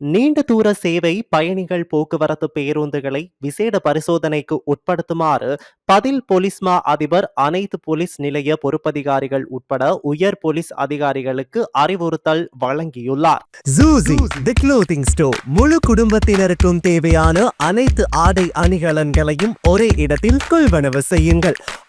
நீண்ட தூர சேவை பயணிகள் போக்குவரத்து பேருந்துகளை விசேட பரிசோதனைக்கு உட்படுத்துமாறு பதில் போலீஸ்மா அதிபர் அனைத்து போலீஸ் நிலைய பொறுப்பதிகாரிகள் உட்பட உயர் போலீஸ் அதிகாரிகளுக்கு அறிவுறுத்தல் வழங்கியுள்ளார். ஜூசி தி க்ளோத்திங் ஸ்டோர் முழு குடும்பத்தினருக்கும் தேவையான அனைத்து ஆடை அணிகலன்களையும் ஒரே இடத்தில் கொள்வனவு செய்யுங்கள்.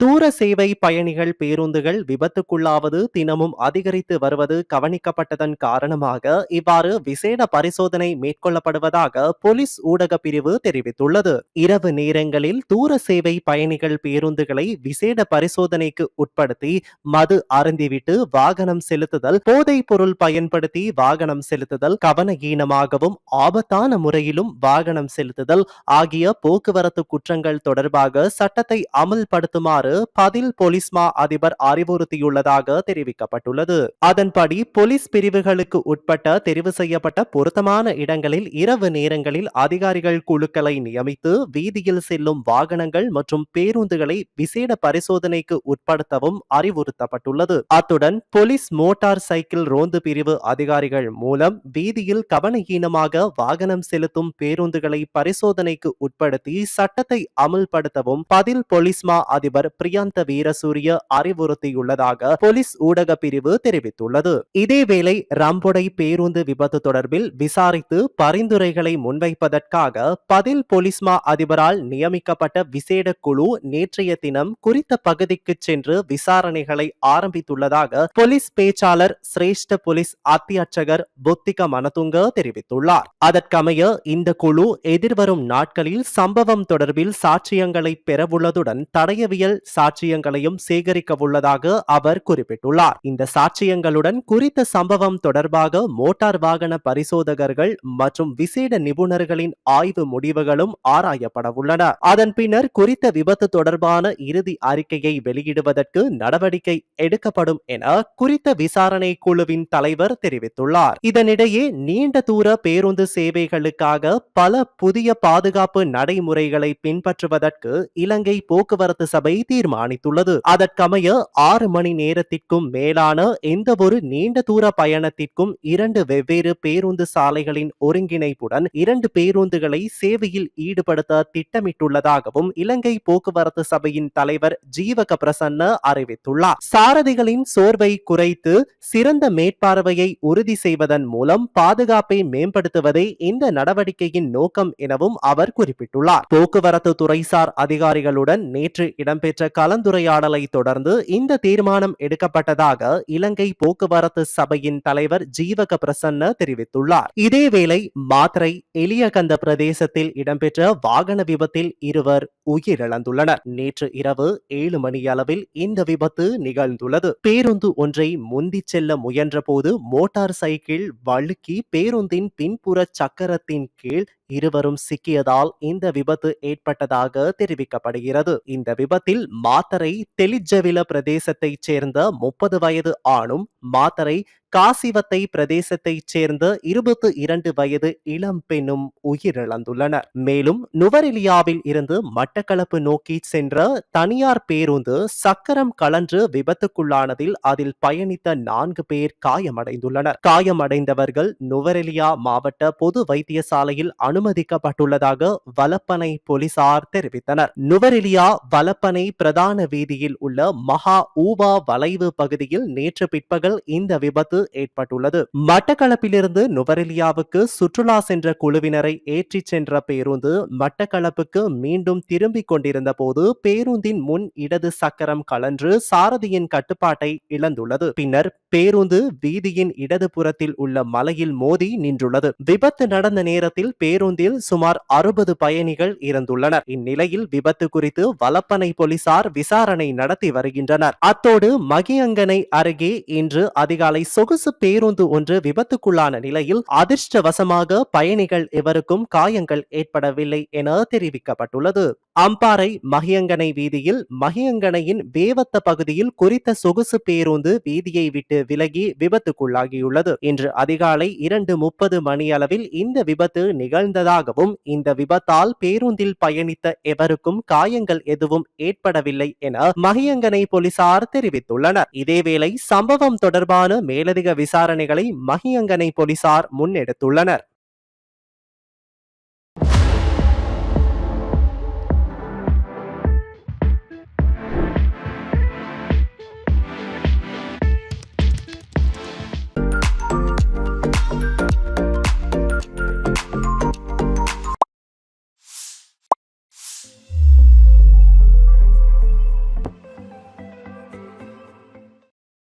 தூர சேவை பயணிகள் பேருந்துகள் விபத்துக்குள்ளாவது தினமும் அதிகரித்து வருவது கவனிக்கப்பட்டதன் காரணமாக இவ்வாறு விசேட பரிசோதனை மேற்கொள்ளப்படுவதாக போலீஸ் ஊடக பிரிவு தெரிவித்துள்ளது. இரவு நேரங்களில் தூர சேவை பயணிகள் பேருந்துகளை விசேட பரிசோதனைக்கு உட்படுத்தி மது அருந்திவிட்டு வாகனம் செலுத்துதல் போதைப் பொருள் பயன்படுத்தி வாகனம் செலுத்துதல் கவனஈனமாகவும் ஆபத்தான முறையிலும் வாகனம் செலுத்துதல் ஆகிய போக்குவரத்து குற்றங்கள் தொடர்பாக சட்டத்தை அமல்படுத்துமாறு செய்யுமாறு பதில் போலீஸ் மா அதிபர் அறிவுறுத்தியுள்ளதாக தெரிவிக்கப்பட்டுள்ளது. அதன்படி போலீஸ் பிரிவுகளுக்கு உட்பட்ட தெரிவு செய்யப்பட்ட பொருத்தமான இடங்களில் இரவு நேரங்களில் அதிகாரிகள் குழுக்களை நியமித்து வீதியில் செல்லும் வாகனங்கள் மற்றும் பேருந்துகளை விசேட பரிசோதனைக்கு உட்படுத்தவும் அறிவுறுத்தப்பட்டுள்ளது. அத்துடன் போலீஸ் மோட்டார் சைக்கிள் ரோந்து பிரிவு அதிகாரிகள் மூலம் வீதியில் கவனஹீனமாக வாகனம் செலுத்தும் பேருந்துகளை பரிசோதனைக்கு உட்படுத்தி சட்டத்தை அமல்படுத்தவும் பதில் போலீஸ் மா அதிபர் பிரியாந்த வீரசூரிய அறிவுறுத்தியுள்ளதாக போலீஸ் ஊடக பிரிவு தெரிவித்துள்ளது. இதேவேளை ரம்பொடை பேருந்து விபத்து தொடர்பில் விசாரித்து பரிந்துரைகளை முன்வைப்பதற்காக பதில் போலீஸ்மா அதிபரால் நியமிக்கப்பட்ட விசேட குழு நேற்றைய தினம் குறித்த பகுதிக்கு சென்று விசாரணைகளை ஆரம்பித்துள்ளதாக போலீஸ் பேச்சாளர் சிரேஷ்ட போலீஸ் அத்தியட்சகர் புத்திக மனதுங்க தெரிவித்துள்ளார். அதற்கமைய இந்த குழு எதிர்வரும் நாட்களில் சம்பவம் தொடர்பில் சாட்சியங்களை பெறவுள்ளதுடன் தடயவியல் சாட்சியங்களையும் சேகரிக்க உள்ளதாக அவர் குறிப்பிட்டுள்ளார். இந்த சாட்சியங்களுடன் குறித்த சம்பவம் தொடர்பாக மோட்டார் வாகன பரிசோதகர்கள் மற்றும் விசேட நிபுணர்களின் ஆய்வு முடிவுகளும் ஆராயப்பட உள்ளன அதன் பின்னர் குறித்த விபத்து தொடர்பான இறுதி அறிக்கையை வெளியிடுவதற்கு நடவடிக்கை எடுக்கப்படும் என குறித்த விசாரணை குழுவின் தலைவர் தெரிவித்துள்ளார். இதனிடையே நீண்ட தூர பேருந்து சேவைகளுக்காக பல புதிய பாதுகாப்பு நடைமுறைகளை பின்பற்றுவதற்கு இலங்கை போக்குவரத்து சபை தீர்மானித்துள்ளது. அதற்கமைய ஆறு மணி நேரத்திற்கும் மேலான எந்த ஒரு நீண்ட தூர பயணத்திற்கும் இரண்டு வெவ்வேறு பேருந்து சாலைகளின் ஒருங்கிணைப்புடன் இரண்டு பேருந்துகளை சேவையில் ஈடுபடுத்த திட்டமிட்டுள்ளதாகவும் இலங்கை போக்குவரத்து சபையின் தலைவர் ஜீவக பிரசன்ன அறிவித்துள்ளார். சாரதிகளின் சோர்வை குறைத்து சிறந்த மேற்பார்வையை உறுதி செய்வதன் மூலம் பாதுகாப்பை மேம்படுத்துவதே இந்த நடவடிக்கையின் நோக்கம் எனவும் அவர் குறிப்பிட்டுள்ளார். போக்குவரத்து துறைசார் அதிகாரிகளுடன் நேற்று இடம்பெற்ற கலந்துரையாடலை தொடர்ந்து இந்த தீர்மானம் எடுக்கப்பட்டதாக இலங்கை போக்குவரத்து சபையின் தலைவர் ஜீவக பிரசன்ன தெரிவித்துள்ளார். இதேவேளை மாத்திரை எலியகந்த பிரதேசத்தில் இடம்பெற்ற வாகன விபத்தில் இருவர் உயிரிழந்துள்ளனர். நேற்று இரவு ஏழு மணி அளவில் இந்த விபத்து நிகழ்ந்துள்ளது. பேருந்து ஒன்றை முந்தி செல்ல முயன்றபோது மோட்டார் சைக்கிள் வழுக்கி பேருந்தின் பின்புற சக்கரத்தின் கீழ் இருவரும் சிக்கியதால் இந்த விபத்து ஏற்பட்டதாக தெரிவிக்கப்படுகிறது. இந்த விபத்தில் மாத்தரை தெலிஜவில பிரதேசத்தைச் சேர்ந்த முப்பது வயது ஆணும் மாத்தரை காசிவத்தை பிரதேசத்தைச் சேர்ந்த இருபத்தி இரண்டு வயது இளம் பெண்ணும் உயிரிழந்துள்ளனர். மேலும் நுவரெலியாவில் இருந்து மட்டக்களப்பு நோக்கி சென்ற தனியார் பேருந்து சக்கரம் கலன்று விபத்துக்குள்ளானதில் அதில் பயணித்த நான்கு பேர் காயமடைந்துள்ளனர். காயமடைந்தவர்கள் நுவரெலியா மாவட்ட பொது வைத்தியசாலையில் அனுமதிக்கப்பட்டுள்ளதாக வலப்பனை போலீசார் தெரிவித்தனர். நுவரெலியா வலப்பனை பிரதான வீதியில் உள்ள மகா ஊபா வளைவு பகுதியில் நேற்று பிற்பகல் இந்த விபத்து ஏற்பட்டுள்ளது. மட்டக்களப்பிலிருந்து நுவரெலியாவுக்கு சுற்றுலா சென்ற குழுவினரை ஏற்றிச் சென்ற பேருந்து மட்டக்களப்புக்கு மீண்டும் திரும்பிக் கொண்டிருந்த போது பேருந்தின் முன் இடது சக்கரம் கலன்று சாரதியின் கட்டுப்பாட்டை இழந்துள்ளது. பின்னர் பேருந்து வீதியின் இடதுபுறத்தில் உள்ள மலையில் மோதி நின்றுள்ளது. விபத்து நடந்த நேரத்தில் பேருந்தில் சுமார் அறுபது பயணிகள் இறந்துள்ளனர் இந்நிலையில் விபத்து குறித்து வலப்பனை போலீசார் விசாரணை நடத்தி வருகின்றனர். அத்தோடு மகியங்கனை அருகே இன்று அதிகாலை சொகுசு பேருந்து ஒன்று விபத்துக்குள்ளான நிலையில் அதிர்ஷ்டவசமாக பயணிகள் எவருக்கும் காயங்கள் ஏற்படவில்லை என தெரிவிக்கப்பட்டுள்ளது. அம்பாறை மகியங்கனை வீதியில் மகியங்கனையின் வேவத்த பகுதியில் குறித்த சொகுசு பேருந்து வீதியை விட்டு விலகி விபத்துக்குள்ளாகியுள்ளது. இன்று அதிகாலை இரண்டு முப்பது மணியளவில் இந்த விபத்து நிகழ்ந்ததாகவும் இந்த விபத்தால் பேருந்தில் பயணித்த எவருக்கும் காயங்கள் எதுவும் ஏற்படவில்லை என மகியங்கனை போலீசார் தெரிவித்துள்ளனர். இதேவேளை சம்பவம் தொடர்பான மேலதிக விசாரணைகளை மகியங்கனை போலீசார் முன்னெடுத்துள்ளனர்.